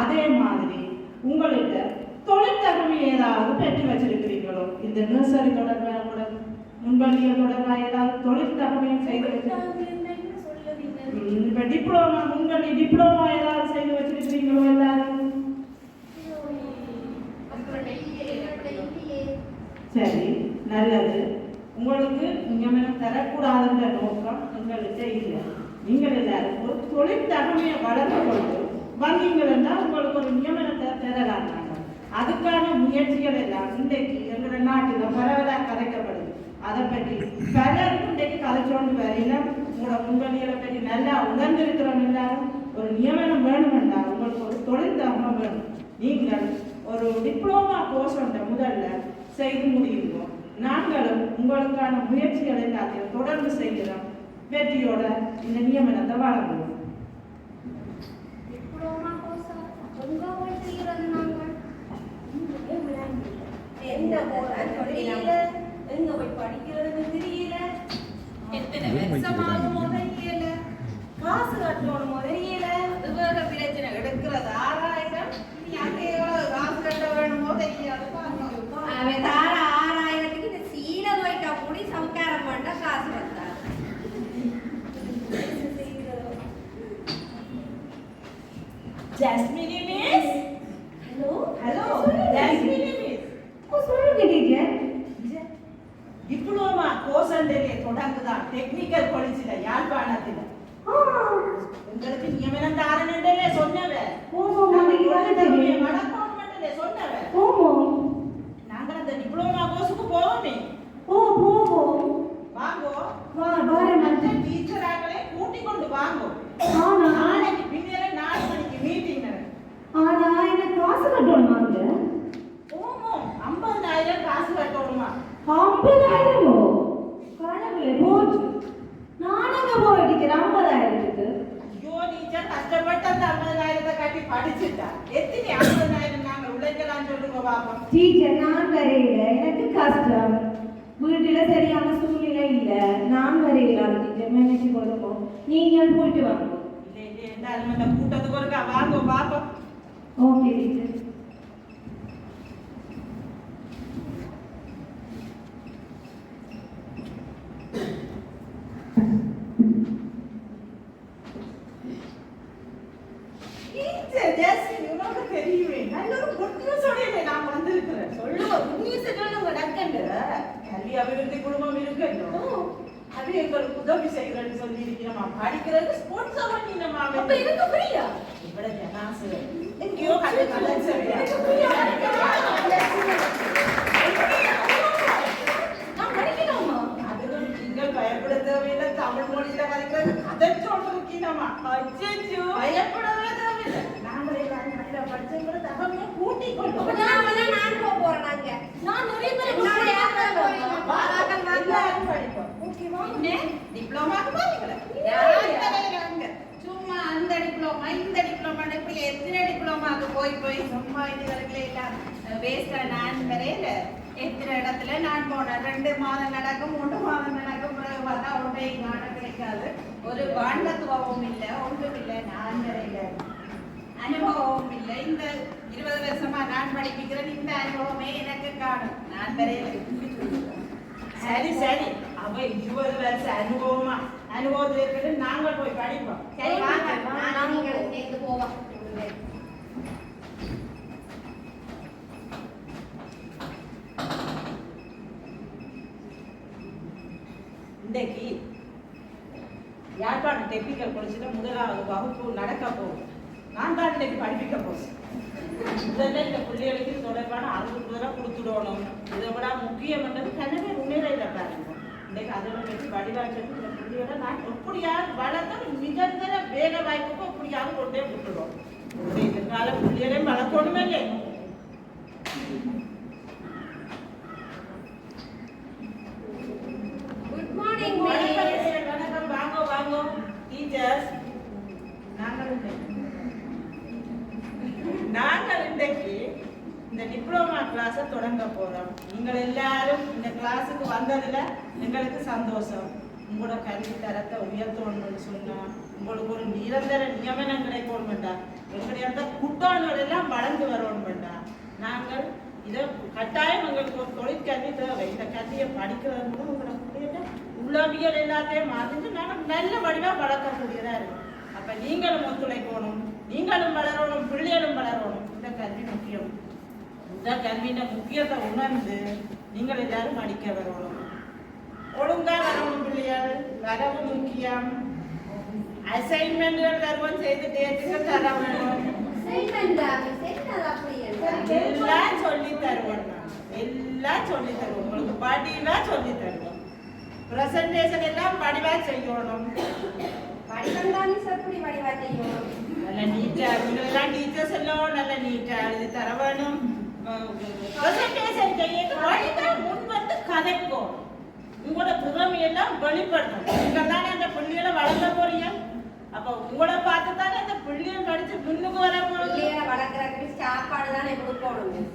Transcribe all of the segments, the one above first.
அதே மாதிரி உங்கள்கிட்ட தொழிற்தகமை ஏதாவது பெற்று வச்சிருக்கிறீங்களோ இந்த நர்சரி தொடர்பாக கூட முன்பள்ளிகள் தொடர்பாக ஏதாவது தொழிற்தகமையும் செய்து இப்போ இப்ப டிப்ளமா முன்பள்ளி டிப்ளமா ஏதாவது செய்து வச்சிருக்கிறீங்களோ எல்லாரும்? சரி நல்லது. உங்களுக்கு நியமனம் தரக்கூடாதுன்ற நோக்கம் எங்கள்கிட்ட இல்லை. நீங்கள் எல்லாரும் ஒரு தொழில் வளர்த்து கொண்டு வந்தீங்கன்னா உங்களுக்கு ஒரு நியமனத்தை தரலாம் அதுக்கான முயற்சிகள் எல்லாம் இன்றைக்கு எங்களோட நாட்டில் பரவலாக கதைக்கப்படுது அதை பற்றி பலரும் இன்றைக்கு கதைச்சோண்டு வரையில உங்களோட முன்வழிகளை பற்றி நல்லா உணர்ந்திருக்கிறோம் எல்லாரும் ஒரு நியமனம் வேணுமெண்டா உங்களுக்கு ஒரு தொழில் தர்மம் வேணும். நீங்கள் ஒரு டிப்ளமா கோர்ஸ் ஒன்றை முதல்ல செய்து முடியுவோம் நாங்களும் உங்களுக்கான முயற்சிகள் எல்லாத்தையும் தொடர்ந்து செய்கிறோம். வெற்றியோட இந்த நியமனத்தை வழங்குவோம். எங்க போய் படிக்கிறதுன்னு தெரியல. எத்தனை வருஷமாகுமோ தெரியல காசு கட்டணுமோ தெரியல அது வேற பிரச்சனை எடுக்கிறது ஆறாயிரம் நீ அங்கே எவ்வளவு காசு கட்ட வேணுமோ தெரியாது அவன் தார ஆறாயிரத்துக்கு இந்த சீல போயிட்டா கூடி சவுக்காரம் பண்ண காசு வந்தார் Jasmini miss hello hello Jasmini miss சொல்லுங்க டீச்சர் அண்டே தொடங்குதான். டெக்னிக்கல் காலேஜில் யாழ்ப்பாணத்தில். உங்களுக்கு நியமனம் தாரனண்டே சொன்னவ? நாளைக்கு மட்டும் சொன்னவ? நாங்கள் அந்த டிப்ளமா கோர்ஸுக்கு போவோமே. ஓ போவோம். வாங்கோ. வா பாரு மற்ற டீச்சராக்களே கூட்டிக் கொண்டு வாங்கோ. நாளைக்கு பின்னர நாலு மணிக்கு மீட்டிங் ஆனா எனக்கு காசு கட்டணுமாங்க ஓமோ ஐம்பதாயிரம் காசு கட்டணுமா ஐம்பதாயிரமோ கடவுளே போச்சு நானங்க போயிட்டு ஐம்பதாயிரத்துக்கு ஐயோ டீச்சர் கஷ்டப்பட்டு அந்த ஐம்பதாயிரத்தை கட்டி படிச்சுட்டா. எத்தனை ஐம்பதாயிரம் நாங்க உழைக்கலாம் சொல்லுங்க பாப்போம். டீச்சர் நான் வரையில. எனக்கு கஷ்டம். வீட்டுல சரியான சூழ்நிலை இல்ல. நான் வரையிலாம் டீச்சர் நினைச்சு கொடுப்போம் நீங்கள் போயிட்டு வாங்க. இல்லை இல்லை அந்த கூட்டத்துக்கு ஒருக்கா? வாங்க பாப்போம். ஓகே டீச்சர் ஜெஸ்மின் உனக்கு தெரியுமே நல்ல ஒரு குட் நியூஸ் உடையவே நான் வந்திருக்கிறேன் சொல்லுங்க புண்ணியத்தை சொல்லுங்க டக்கண்டு கல்வி அபிவிருத்தி குடும்பம் இருக்கட்டும் அது எங்களுக்கு உதவி செய்யறேன்னு இருக்கிறோமா படிக்கிறது ஸ்போர்ட்ஸ் பண்ணினமா அப்ப எனக்கு புரியா இவ்வளவு காசு எங்கேயோ தமிழ் மொழியில வரைக்கிறது கதை சொல்றதுக்கீனமா அச்சோ பயப்படவே தேவையில்லை நாமளே எல்லாரும் நல்லா படிச்சவங்களை தகவலை கூட்டிக் கொண்டு அப்ப நான் போறேன் நாங்க நான் நிறைய பேர் நான் படிப்போம் டிப்ளமாக்கு பாத்தீங்களா சும்மா அந்த டிப்ளமா இந்த டிப்ளமா இப்படி எத்தனை டிப்ளமாக்கு போய் போய் சும்மா இதுகளுக்குள்ள எல்லாம் வேஸ்டா நான் வரையில எத்தனை இடத்துல நான் போனேன்? ரெண்டு மாதம் நடக்கும் மூன்று மாதம் நடக்கும் பிறகு பார்த்தா ஒன்றையும் காண கிடைக்காது. ஒரு வாழ்ந்தத்துவமும் இல்லை ஒன்றும் இல்லை. நான் வரையில அனுபவமும் இல்லை. இந்த இருபது வருஷமா நான் படிப்பிக்கிறேன். இந்த அனுபவமே எனக்கு காணும். நான் வரையில இப்படி சொல்லுவேன் சரி சரி. அவ இருபது வருஷம் அனுபவமா அனுபவத்துல இருக்கிறது நாங்கள் போய் படிப்போம். சரி வாங்க. நான் நீங்களும் சேர்ந்து போவோம் இன்றைக்கு யாழ்ப்பாணம் டெக்னிக்கல் காலேஜில் முதலாவது வகுப்பு நடக்க போகுது. நான் தான் இன்னைக்கு படிப்பிக்க போகிறேன் முதல்ல இந்த பிள்ளைகளுக்கு தொடர்பான அறிவு முதல்ல கொடுத்துடணும். இதை விட பாருங்க இன்னைக்கு அதில் வச்சு வடிவாச்சு இந்த பிள்ளையோட நான் எப்படியாவது வளர்த்து நிரந்தர வேலை வாய்ப்புக்கு எப்படியாவது கொண்டே விட்டுருவோம் இந்த எதிர்கால பிள்ளைகளையும் வளர்க்கணுமே இல்லை குட் மார்னிங் வணக்கம் teacher. வணக்கம் வாங்க வாங்க டீச்சர்ஸ் நாங்கள் இன்றைக்கு நாங்கள் இன்றைக்கு இந்த டிப்ளமா கிளாஸை தொடங்க போகிறோம் நீங்கள் எல்லாரும் இந்த கிளாஸுக்கு வந்ததில் எங்களுக்கு சந்தோஷம். உங்களோட கல்வி தரத்தை உயர்த்தணும்னு சொன்னால் உங்களுக்கு ஒரு நிரந்தர நியமனம் கிடைக்கணும் வேண்டாம் எங்களுடைய அந்த குட்டான்கள் எல்லாம் வளர்ந்து வரணும் வேண்டாம் நாங்கள் இதை கட்டாயம் எங்களுக்கு ஒரு தொழிற்கல்வி தேவை. இந்த கல்வியை படிக்கிறது மூலம் உங்களுடைய உள்ளவியல் எல்லாத்தையும் அறிஞ்சு நாங்கள் நல்ல வடிவாக வளர்க்கக்கூடியதாக இருக்கும் அப்போ நீங்களும் ஒத்துழைக்கணும். நீங்களும் வளரணும். பிள்ளைகளும் வளரணும். இந்த கல்வி முக்கியம். இந்த கல்வியின் முக்கியத்தை உணர்ந்து நீங்கள் எல்லாரும் படிக்க வரணும். ஒழுங்கா வரணும் பிள்ளைகள் வரவு முக்கியம். அசைன்மெண்ட்கள் தருவம் செய்து டேட்டுக்கு தர வேணும். எல்லாம் சொல்லி தருவோம். எல்லாம் சொல்லி தருவோம். உங்களுக்கு படிவா சொல்லி தருவோம். பிரசன்டேஷன் எல்லாம் படிவா செய்யணும். மிஸ் எப்படி வடிவா செய்யணும்? நல்ல நீட்டா எல்லாம் டீச்சர்ஸ் எல்லாம் நல்ல நீட்டா எழுதி தர வேணும். பிரசன்டேஷன் செய்ய படிவா முன் வந்து கதைக்கும் உங்களோட திறமையெல்லாம் வெளிப்படுத்தணும் நீங்க தானே அந்த பிள்ளைகளை வளர்க்க போறீங்க அப்ப உங்களை பார்த்து தானே அந்த பிள்ளைகள் படிச்சு முன்னுக்கு வர பிள்ளைகளை வளர்க்கறதுக்கு சாப்பாடு தானே கொடுக்கணும்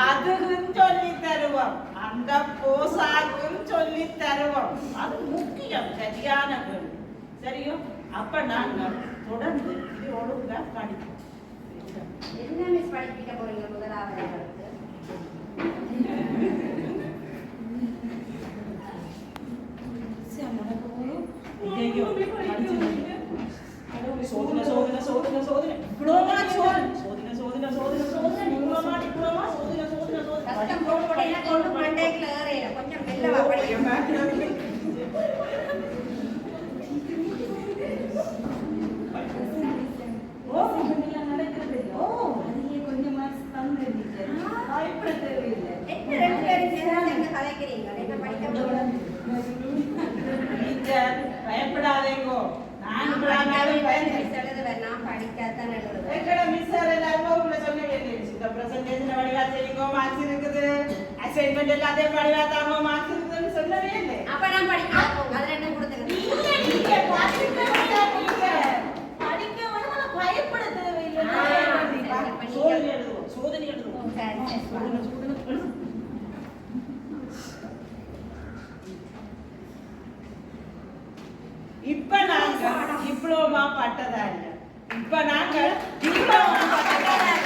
அதுவும் சொல்லி தருவோம் அந்த போசாக்கும் சொல்லி தருவோம் அது முக்கியம் சரியான சரியோ அப்ப நாங்கள் தொடர்ந்து இது ஒழுங்கா படிப்போம் என்ன மிஸ் படிப்பிக்க போறீங்க முதலாவது எங்களுக்கு? ஐயையோ, படிச்சு சோதனை சோதனை சோதனை சோதனை இவ்வளோமா சோதனை சோதனை சோதனை சோதனை சோதனை இவ்வளோமா இவ்வளோமா சோதனை சோதனை சோதனை கஷ்டம் போட்டு போட்டு என்ன கொண்டு மண்டைக்குள்ள ஏறையில. கொஞ்சம் மெல்லவா படிக்கணும். ஓ ஓ என்ன ரெண்டு பேரும் சேர்ந்து என்ன கதைக்கிறீங்க? என்ன படிக்க போறோம்? டீச்சர் பயப்படாதேங்கோ நான் இப்படாமலும் பயந்தேன் மிஸ் எழுதுவேன். நான் படிச்சாதான் எழுதுவேன். எங்கட மிஸ் சார் எல்லாரும் உங்களை சொல்ல வேண்டியது இந்த பிரசன்டேஷன் வடிவா செய்யுங்கோ மார்க்ஸ் இருக்குது வடிவா தாங்கோ மார்க்ஸ் இருக்குதுன்னு சொல்லவே இல்லை அப்ப நான் படிக்கிறேன். அதுல என்ன கொடுத்துருக்கேன்? நீங்க படிக்க மாட்டீங்க. படிக்க வேணும், ஆனா பயப்பட தேவையில்லை. சோதனை எழுதுவோம், சோதனை எழுதுவோம். இப்ப நாங்க டிப்ளோமா பட்டதாரி இப்ப நாங்க டிப்ளோமா பட்டதாரி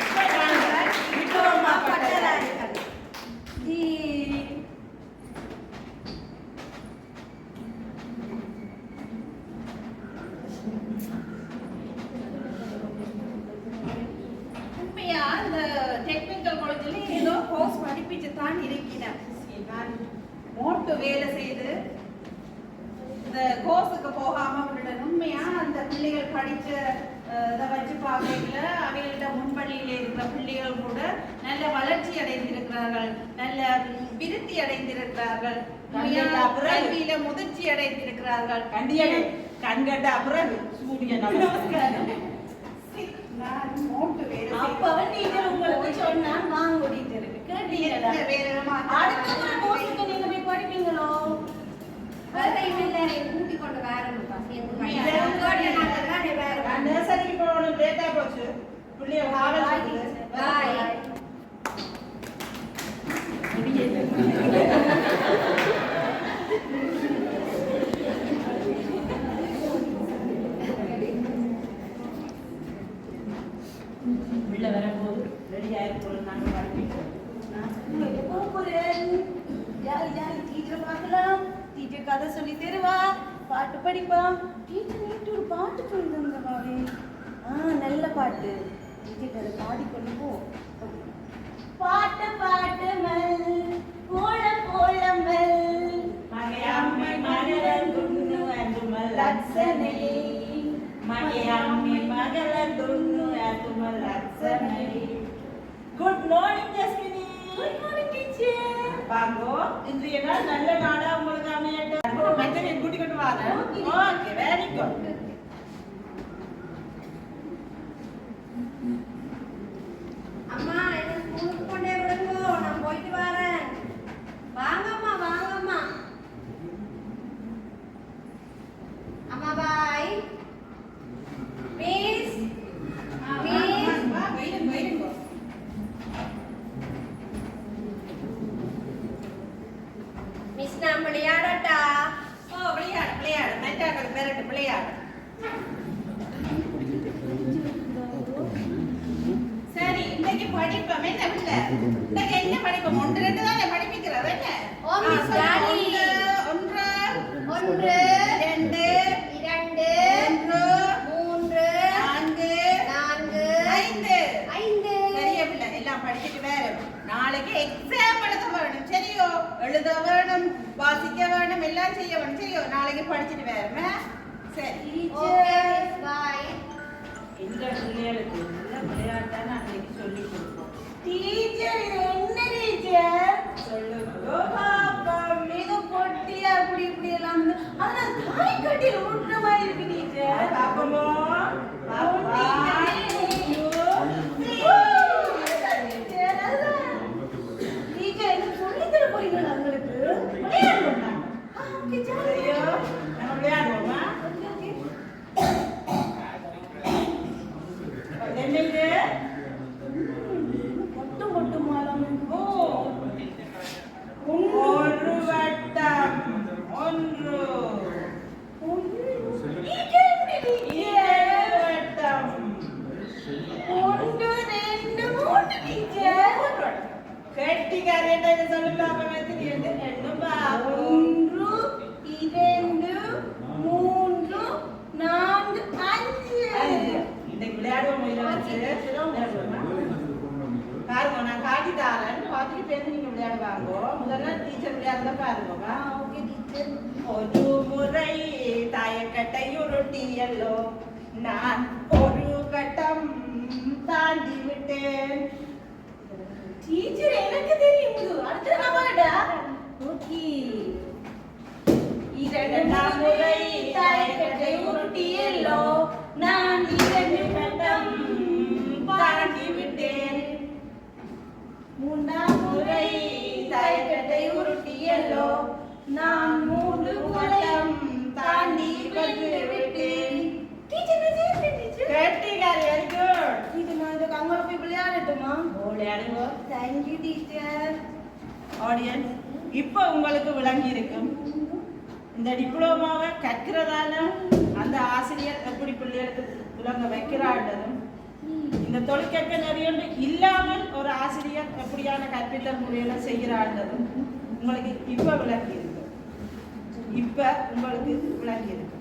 இப்ப நாங்க டிப்ளோமா பட்டதாரி ஈ. உண்மையா இந்த டெக்னிக்கல் காலேஜ்ல ஏதோ கோர்ஸ் படிப்பிச்சு தான் இருக்கிறேன் நான் மோட்டு வேலை செய்து இந்த கோர்ஸுக்கு போகாம விட்டுட்டேன் உண்மையா அந்த அஹ், இதை வச்சு பார்க்கல அவைகள்ட்ட முன்பள்ளியில இருக்கிற பிள்ளைகள் கூட நல்ல வளர்ச்சி அடைந்திருக்கிறார்கள். நல்ல விருத்தி அடைந்திருக்கிறார்கள். கல்வியில முதிர்ச்சி அடைந்திருக்கிறார்கள். கண்டியடே கண்கண்ட அப்புறம் சூரிய நமஸ்காரம். நான் மோட்டு வேலை அப்பவன் டீச்சர் உங்களுக்கு சொன்னா வாங்க டீச்சர். கேட்டீங்களா அடுத்த முறை கோர்ஸுக்கு நீங்க போய் படிப்பீங்களோ? வேற கூட்டிக் கொண்டு சேர்ந்து நான். நர்சரிக்கு போகணும் லேட்டா போச்சு. பிள்ளைய காவல் பாய். உள்ள வரும்போது ரெடி ஆயிருக்கோம் நாங்க படிப்போம் போறேன்? ஜாலி ஜாலி டீச்சர் பார்க்கலாம். டீச்சர் கதை சொல்லி தருவா. பாட்டு படிப்பான் டீச்சர் நீட்டு ஒரு பாட்டு சொல்லி தந்தவாவே ஆ நல்ல பாட்டு. டீச்சர் அதை பாடிக்கொண்டு போ பாட்டு பாட்டு மல் போல போல மல். மகையம்மை மகளந்துண்ணு அந்துமல் லட்சணை மகையம்மை மகளந்துண்ணு அந்துமல் லட்சணை good morning Jasmini good morning teacher bongo இன்றைய நாள் நல்ல நாளா உங்களுக்கு அமையட்டும். மச்சனை கூட்டிக்கிட்டு வாங்க. ஓகே. வெரி குட் விளையாடு சரி இன்னைக்கு படிப்போம். என்ன இன்னைக்கு என்ன படிப்போம்? ஒன்று ரெண்டு தான் படிப்பிக்கிறது என்ன? ஒன்று ஒன்று ரெண்டு இரண்டு மூன்று நான்கு நான்கு ஐந்து. ஐந்து. தெரியவில்லை எல்லாம் படிச்சுட்டு வேற. நாளைக்கு எக்ஸாம் எழுத வேணும். சரியோ? எழுத வேணும். வாசிக்க வேணும். எல்லாம் செய்ய வேணும். சரியோ? நாளைக்கு படிச்சுட்டு வேறுமே இந்த பிள்ளைகளுக்கு நல்ல விளையாட்டான அன்னைக்கு சொல்லி கொடுப்போம். டீச்சர் இது என்ன டீச்சர் சொல்லுங்க பாப்பம் இது பொட்டி அப்படி இப்படி எல்லாம் ஆனா தாய் கட்டில முட்டுற மாதிரி இருக்கு டீச்சர் பாப்பமோ? பாப்பா டீச்சர் என்ன சொல்லி தர போறீங்களா உங்களுக்கு விளையாடுவோமா ஆ, okay, சரி. சரியோ நம்ம விளையாடுவோமா என்னது மொட்டு மொட்டு மாலம் ஓ ஒரு வட்டம் ஒன்று இரண்டு வட்டம் ஒன்று ரெண்டு மூணு டீச்சர் கெட்டிக்காரேட்ட இதை சொல்லுங்க அப்பவே தெரியுது ரெண்டும் பாப்போம் ஒன்று இரண்டு மூன்று நான்கு அஞ்சு அஞ்சு. இன்னைக்கு விளையாடுவோம் இதை வச்சு விளையாடுவோமா? பாருங்க நான் காட்டி தாரேன் பார்த்துட்டு பேருந்து நீங்க விளையாடுவாங்க முதல்ல டீச்சர் விளையாடுறத பாருங்கம்மா ஓகே டீச்சர் ஒரு முறை தாயக்கட்டை உருட்டியல்லோ நான் ஒரு கட்டம் தாண்டி விட்டேன் டீச்சர் எனக்கு தெரியும் அடுத்த நம்மடா ஓகே இரண்டாம் முறை தாயக்கட்டை உருட்டியல்லோ நான் இரண்டு கட்டம் தாண்டி விட்டேன் மூன்றாம் முறை தாயக்கட்டை உருட்டியல்லோ நான் மூன்று கட்டம் தாண்டி வந்து விட்டேன் டீச்சர் நான் செய்யறேன் டீச்சர் கெட்டிக்காரி வெரி குட் டீச்சர் நான் இதுக்கு அங்கே போய் விளையாடட்டுமா விளையாடுங்க தேங்க்யூ டீச்சர் ஆடியன்ஸ் இப்போ உங்களுக்கு விளங்கி இருக்கும் இந்த டிப்ளோமாவை கற்கிறதால அந்த ஆசிரியர் எப்படி பிள்ளைகளுக்கு விளங்க வைக்கிறான்றதும் இந்த தொழிற்கற்க நெறியொன்று இல்லாமல் ஒரு ஆசிரியர் எப்படியான கற்பித்தல் முறையில செய்கிறான்றதும் உங்களுக்கு இப்போ விளங்கி இருக்கும் இப்போ உங்களுக்கு விளங்கி இருக்கும்